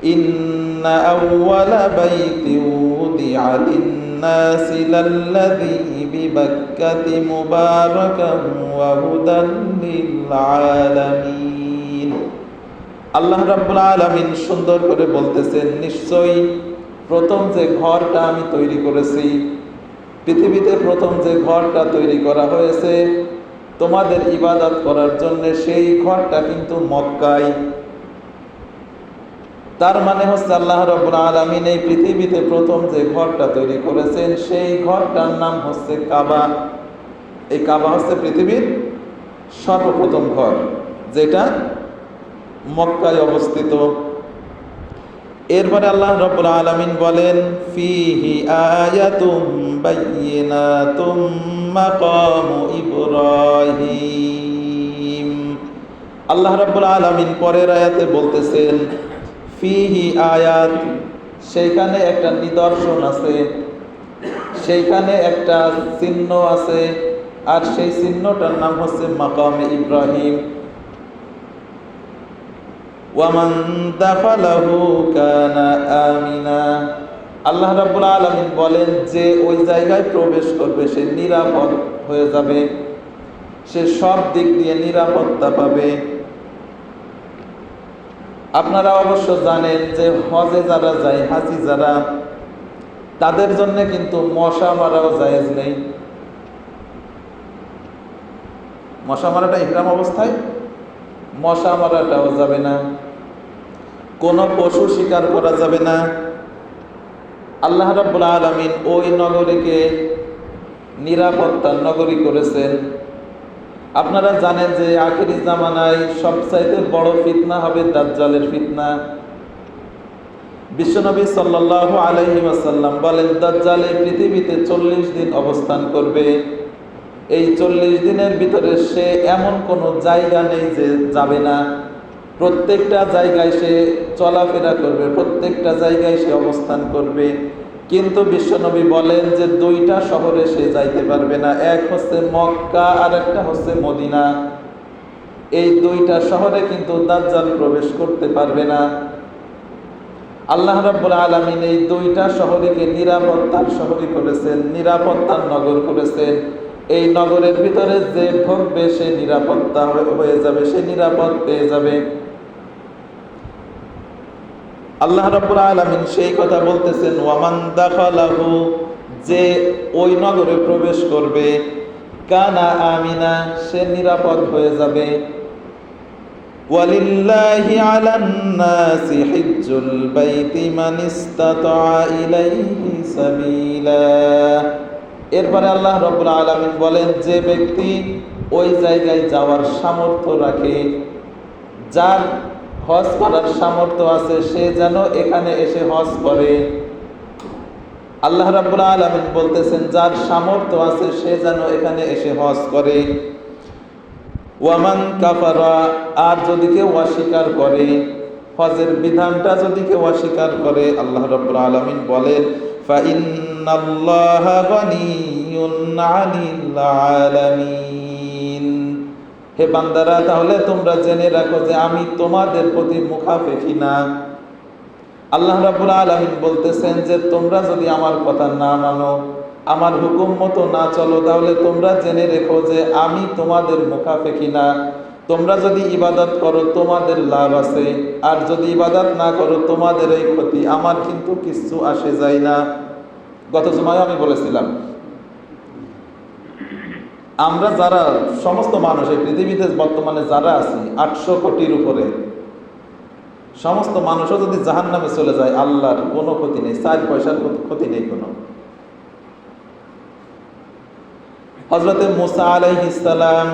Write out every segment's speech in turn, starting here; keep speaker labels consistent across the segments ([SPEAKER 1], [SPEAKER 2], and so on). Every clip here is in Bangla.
[SPEAKER 1] إن أول بيت وضع للناس للذي ببكة مباركا وهدى للعالمين আল্লাহ রাব্বুল আলামিন সুন্দর করে বলতেছেন নিশ্চয়ই প্রথম যে ঘরটা আমি তৈরি করেছি পৃথিবীতে প্রথম যে ঘরটা তৈরি করা হয়েছে তোমাদের ইবাদত করার জন্য সেই ঘরটা কিন্তু মক্কায় তার মানে হচ্ছে আল্লাহ রব্বুল আলমিন এই পৃথিবীতে প্রথম যে ঘরটা তৈরি করেছেন, সেই ঘরটার নাম হচ্ছে কাবা। এই কাবা হচ্ছে পৃথিবীর সর্বপ্রথম ঘর, যেটা মক্কায় অবস্থিত। এরপরে আল্লাহ রব্বুল আলামিন বলেন, ফিহি আয়াতুম বাইয়িনাতুম মাকামু ইব্রাহিম। আল্লাহ রব্বুল আলামিন পরের আয়াতে বলতেছেন ফিহি আয়াত, সেইখানে একটা নিদর্শন আছে, সেইখানে একটা চিহ্ন আছে, আর সেই চিহ্নটার নাম হচ্ছে মাকামে ইব্রাহিম। ওয়ামান দাখালাহু কানা আমিনা। আল্লাহ রাব্বুল আলামিন বলেন যে ওই জায়গায় প্রবেশ করবে, সে নিরাপদ হয়ে যাবে, সে সব দিক দিয়ে নিরাপত্তা পাবে। আপনারা অবশ্য জানেন যে হজে যারা যায়, হাজি যারা, তাদের জন্য কিন্তু মশা মারাও জায়েজ নেই। মশা মারাটা ইহরাম অবস্থায়, মশা মারাটাও যাবে না। কোনো পশু শিকার করা যাবে না। আল্লাহ রাব্বুল আলামিন ওই নগরীকে নিরাপত্তার নগরী করেছেন। আপনারা জানেন যে আখেরি জামানায় সবচাইতে বড় ফিতনা হবে দাজ্জালের ফিতনা। বিশ্বনবী সাল্লাল্লাহু আলাইহি ওয়াসাল্লাম বলেন, দাজ্জাল এই পৃথিবীতে চল্লিশ দিন অবস্থান করবে। এই চল্লিশ দিনের ভিতরে সে এমন কোনো জায়গা নেই যে যাবে না। প্রত্যেকটা জায়গায় সে চলাফেরা করবে, প্রত্যেকটা জায়গায় সে অবস্থান করবে। কিন্তু বিশ্বনবী বলেন যে দুইটা শহরে সে যাইতে পারবে না, এক হচ্ছে মক্কা আর একটা হচ্ছে মদিনা। এই দুইটা শহরে কিন্তু দাজ্জাল প্রবেশ করতে পারবে না। আল্লাহ রাব্বুল আলামিন এই দুইটা শহরকে নিরাপত্তার শহরই করেছেন, নিরাপত্তার নগর করেছেন। এই নগরের ভিতরে যে ঢুকবে সে নিরাপত্তা হয়ে যাবে, সে নিরাপদ পেয়ে যাবে। আল্লাহ রাব্বুল আলামিন সেই কথা বলতেছেন, ওয়ামান দাখালাহু যে ওই নগরে প্রবেশ করবে, কানা আমিনা সে নিরাপদ হয়ে যাবে। ওয়ালিল্লাহি আলান নাসি হিজ্জুল বাইতি মান ইসতাতা ইলাইহি সাবিলা এরপরে আল্লাহ রব্বুল আলামিন বলেন, যে ব্যক্তি ওই জায়গায় যাওয়ার সামর্থ্য রাখে, যার হজ করার সামর্থ্য আছে, সে যেন এখানে এসে হজ করে। আল্লাহ রাব্বুল আলামিন বলতেছেন, যার সামর্থ্য আছে, সে যেন এখানে এসে হজ করে। ওয়ামান কাফারা, আর যদি কেউ অস্বীকার করে, হজের বিধানটা যদি কেউ অস্বীকার করে, আল্লাহ রাব্বুল আলামিন বলেন ফাইন্নাল্লাহা গানিয়ুন আনিল আলামিন। হে বান্দারা, তাহলে তোমরা জেনে রাখো যে আমি তোমাদের প্রতি মুখাপেক্ষী না। আল্লাহ রাবুল আলমিন বলতেছেন যে, তোমরা যদি আমার কথা না মানো, আমার হুকুম মতো না চলো, তাহলে তোমরা জেনে রেখো যে আমি তোমাদের মুখাপেক্ষী না। তোমরা যদি ইবাদত করো, তোমাদের লাভ আছে। আর যদি ইবাদত না করো, তোমাদের এই ক্ষতি আমার কিন্তু কিছু আসে যায় না। গত জমায় আমি বলেছিলাম আমরা যারা, সমস্ত মানুষ এই পৃথিবীতে বর্তমানে যারা আছি, আটশো কোটির উপরে, সমস্ত মানুষও যদি জাহান নামে চলে যায়, আল্লাহর কোনো ক্ষতি নেই, চার পয়সার ক্ষতি নেই কোনো। হজরতে মুসা আলাইহিসালাম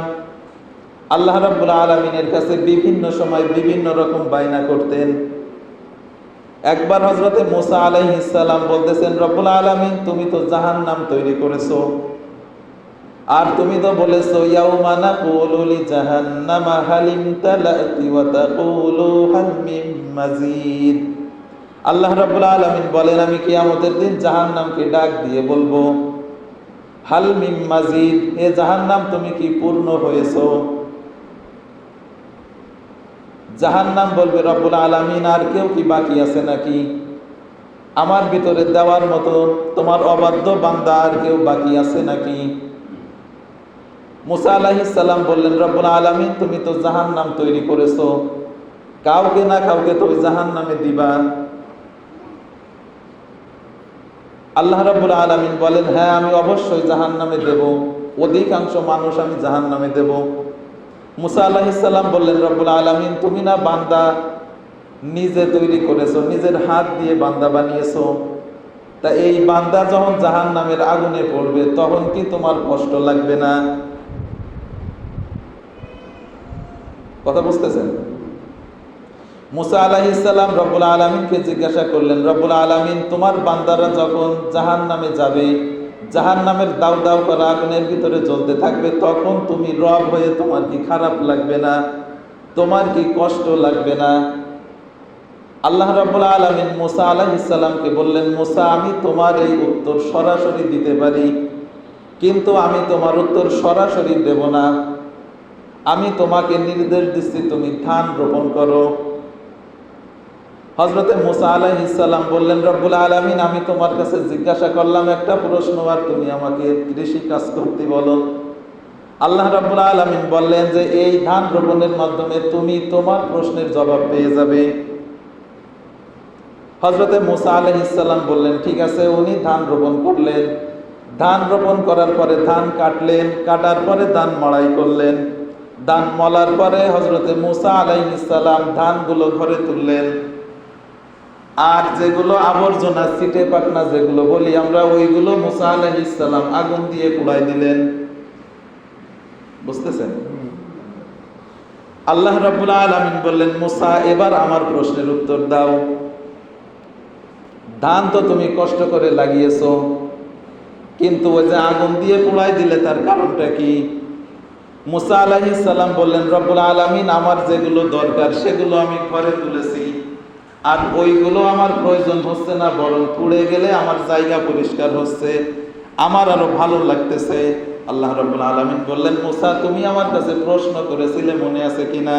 [SPEAKER 1] আল্লাহ রাব্বুল আলমিনের কাছে বিভিন্ন সময় বিভিন্ন রকম বায়না করতেন। একবার হজরতে মুসা আলাইহিসালাম বলতেছেন, রব্বুল আলমিন, তুমি তো জাহান নাম তৈরি করেছ। আর তুমি তো বলেছ, ইয়াউমা নাকুলু লিজাহান্নামা হালিম তালাতি ওয়া তাকুলু হাল মিন মাজিদ। আল্লাহ রাব্বুল আলামিন বলেন, আমি কিয়ামতের দিন জাহান্নামকে ডাক দিয়ে বলব, হাল মিম মাজিদ হে জাহান্নাম তুমি কি পূর্ণ হয়েছো? জাহান্নাম বলবে, রব্বুল আলামিন, আর কেউ কি বাকি আছে নাকি? আমার ভিতরে দেওয়ার মতো তোমার অবাধ্য বান্দা আর কেউ বাকি আছে নাকি? মুসা আলাহিসাল্লাম বললেন, রব্বুল আলামিন, তুমি তো জাহান্নাম তৈরি করেছ। কাউকে না কাউকে তো ওই জাহান্নামে দিবা। আল্লাহ রাব্বুল আলামিন বলেন হ্যাঁ আমি অবশ্যই জাহান্নামে দেব। অধিকাংশ মানুষ আমি জাহান্নামে দেব। মুসা আলাহিসাল্লাম বললেন, রব্বুল আলামিন, তুমি না বান্দা নিজে তৈরি করেছ, নিজের হাত দিয়ে বান্দা বানিয়েছো। তা এই বান্দা যখন জাহান নামের আগুনে পড়বে, তখন কি তোমার কষ্ট লাগবে না? কথা বুঝতেছেন? মুসা আলাহিসাল্লাম রব্বুল আলমিনকে জিজ্ঞাসা করলেন, রব্বুল আলমিন, তোমার বান্দারা যখন জাহান নামে যাবে জাহান নামের দাউ দাউ করা আগুনের ভিতরে জ্বলতে থাকবে, তখন তুমি রব হয়ে তোমার কি খারাপ লাগবে না? তোমার কি কষ্ট লাগবে না? আল্লাহ রাব্বুল আলামিন মুসা আলাইহিসসালামকে বললেন, মুসা, আমি তোমার এই উত্তর সরাসরি দিতে পারি, কিন্তু আমি তোমার উত্তর সরাসরি দেব না। আমি তোমাকে নির্দেশ দিচ্ছি, তুমি ধান রোপণ করো। হজরতে মুসা আলাইহিসসালাম বললেন, রব্বুল আলামিন, আমি তোমার কাছে জিজ্ঞাসা করলাম একটা প্রশ্ন, আর তুমি আমাকে কৃষি কাজ করতে বলো। আল্লাহ রাব্বুল আলামিন বললেন যে, এই ধান রোপণের মাধ্যমে তুমি তোমার প্রশ্নের জবাব পেয়ে যাবে। হজরতে মুসা আলহিসাল্লাম বললেন, ঠিক আছে, উনি ধান রোপণ করলেন। ধান রোপণ করার পরে ধান কাটলেন, কাটার পরে ধান মড়াই করলেন। ধান মলার পরে হজরতে মুসা আলাইহিসাল্লাম ধানগুলো ঘরে তুললেন। আর যেগুলো আবর্জনা সিটে পাকনা যেগুলো বলি, আমরা ওইগুলো মুসা আলাইহিসাল্লাম আগুন দিয়ে কুড়াই দিলেন। বুঝতেছেন? আল্লাহ রাব্বুল আলামিন বললেন, মুসা, এবার আমার প্রশ্নের উত্তর দাও। ধান তো তুমি কষ্ট করে লাগিয়েছো, কিন্তু ওই যে আগুন দিয়ে পোড়াই দিলে তার কারণটা কি? মুসা আলাহিস সালাম বললেন, রব্বুল আলামিন, আমার যেগুলো দরকার, সেগুলো আমি ঘরে তুলেছি। আর ওইগুলো আমার প্রয়োজন হচ্ছে না, বরং পুড়ে গেলে আমার জায়গা পরিষ্কার হচ্ছে। আমার আরও ভালো লাগতেছে। আল্লাহ রব্বুল আলামিন বললেন, মুসা, তুমি আমার কাছে প্রশ্ন করেছিলে, মনে আছে কিনা?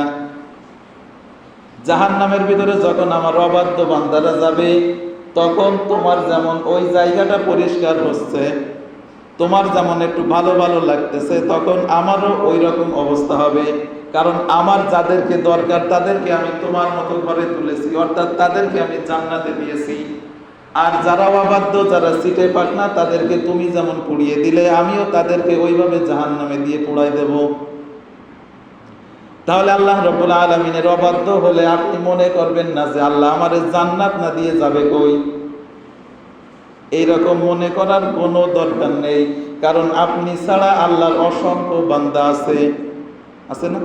[SPEAKER 1] জাহান নামের ভিতরে যখন আমার অবাধ্য বান্দারা যাবে, তখন তোমার যেমন ওই জায়গাটা পরিষ্কার হচ্ছে তোমার যেমন একটু ভালো ভালো লাগতেছে, তখন আমারও ওই রকম অবস্থা হবে। কারণ আমার যাদেরকে দরকার, তাদেরকে আমি তোমার মতো ঘরে তুলেছি, অর্থাৎ তাদেরকে আমি জান্নাতে দিয়েছি। আর যারা অবাধ্য যারা সিটে পাকনা তাদেরকে তুমি যেমন পুড়িয়ে দিলে, আমিও তাদেরকে ওইভাবে জাহান নামে দিয়ে পুড়াই দেব। তাহলে আল্লাহ রব্বুল আলমিনের অবাধ্য হলে আপনি মনে করবেন না যে আল্লাহ আমার জান্নাত না দিয়ে যাবে কই? এইরকম মনে করার কোনো দরকার নেই, কারণ আপনি ছাড়া আল্লাহর অসংখ্য বান্দা আছে। আছে না?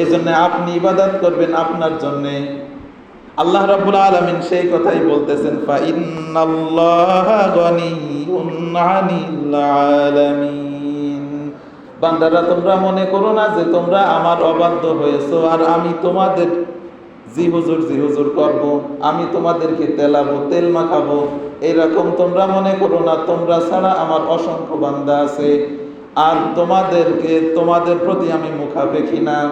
[SPEAKER 1] এই জন্য আপনি ইবাদত করবেন আপনার জন্যে। আল্লাহ রাব্বুল আলামিন সেই কথাই বলতেছেন বান্দারা, তোমরা মনে করো না যে তোমরা আমার অবাধ্য হয়েছো, আর আমি তোমাদের জি হুজুর জি হুজুর করব। আমি তোমাদেরকে তেলাবো তেল মাখাবো। এরকম তোমরা মনে করো না, তোমরা ছাড়া আমার অসংখ্য বান্দা আছে। আর তোমাদেরকে, তোমাদের প্রতি আমি মুখাপেক্ষি না।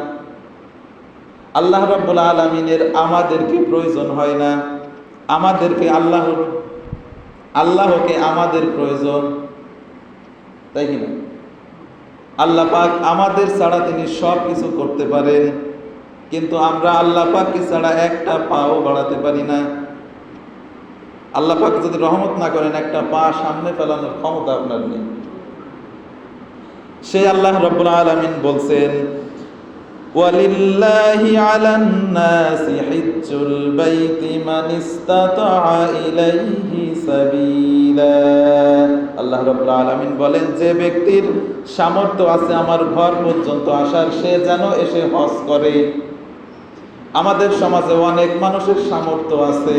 [SPEAKER 1] আল্লাহ রাব্বুল আলমিনের আমাদেরকে প্রয়োজন হয় না। আমাদেরকে আল্লাহ আল্লাহকে আমাদের প্রয়োজন। তাই কিনা আল্লাহ পাক আমাদের ছাড়া তিনি সব কিছু করতে পারেন। কিন্তু আমরা আল্লাহ পাককে ছাড়া একটা পাও বাড়াতে পারি না আল্লাহ পাক যদি রহমত না করেন একটা পা সামনে ফেলানোর ক্ষমতা আপনার নেই সে আল্লাহ রব্বুল আলমিন বলছেন ولله على الناس حج البيت من استطاع إليه سبيلا আল্লাহ রাব্বুল আলামিন বলেন যে ব্যক্তির সামর্থ্য আছে আমার ঘর পর্যন্ত আসার সে যেন এসে হজ করে আমাদের সমাজে অনেক মানুষের সামর্থ্য আছে।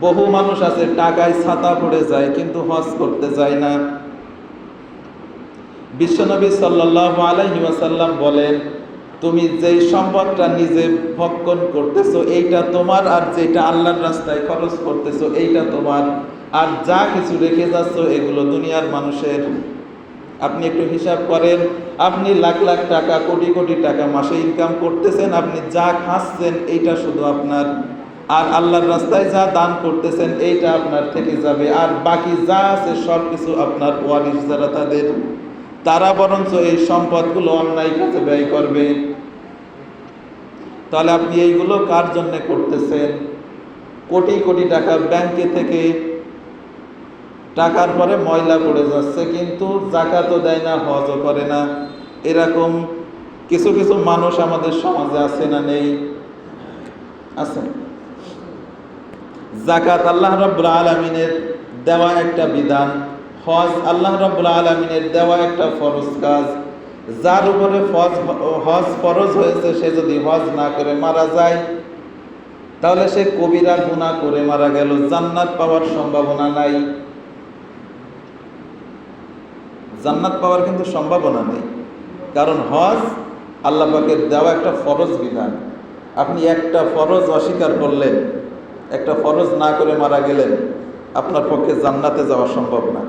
[SPEAKER 1] বহু মানুষ আছে, টাকায় ছাতা পড়ে যায় কিন্তু হজ করতে যায় না। বিশ্বনবী সাল্লাহ আলাইহি ওয়াসাল্লাম বলেন, তুমি যেই সম্পদটা নিজে ভক্ষণ করতেছো, এইটা তোমার আর যেটা আল্লাহর রাস্তায় খরচ করতেছো, এইটা তোমার। আর যা কিছু রেখে যাচ্ছ, এগুলো দুনিয়ার মানুষের। আপনি একটু হিসাব করেন, আপনি লাখ লাখ টাকা, কোটি কোটি টাকা মাসে ইনকাম করতেছেন, আপনি যা খাচ্ছেন এইটা শুধু আপনার। আর আল্লাহর রাস্তায় যা দান করতেছেন এইটা আপনার থেকে যাবে। আর বাকি যা আছে সব কিছু আপনার ওয়ারিস যারা তাদের। তারা বরঞ্চ এই সম্পদগুলো অন্যায় কাজে ব্যয় করবে। তাহলে আপনি এইগুলো কার জন্য করতেছেন? কোটি কোটি টাকা ব্যাংকে থেকে টাকার পরে ময়লা পড়ে যাচ্ছে, কিন্তু জাকাতও দেয় না, হজও করে না। এরকম কিছু কিছু মানুষ আমাদের সমাজে আছে না নেই? আছে। জাকাত আল্লাহ রব্বুল আলমিনের দেওয়া একটা বিধান, হজ আল্লাহ রব্বুল আলমিনের দেওয়া একটা ফরজ কাজ। যার উপরে ফজ, হজ ফরজ হয়েছে, সে যদি হজ না করে মারা যায়, তাহলে সে কবিরা গুণা করে মারা গেল, জান্নাত পাওয়ার সম্ভাবনা নাই। জান্নাত পাওয়ার কিন্তু সম্ভাবনা নেই। কারণ হজ, আল্লাহ পাকের দেওয়া একটা ফরজ বিধান। আপনি একটা ফরজ অস্বীকার করলেন, একটা ফরজ না করে মারা গেলেন, আপনার পক্ষে জান্নাতে যাওয়া সম্ভব না।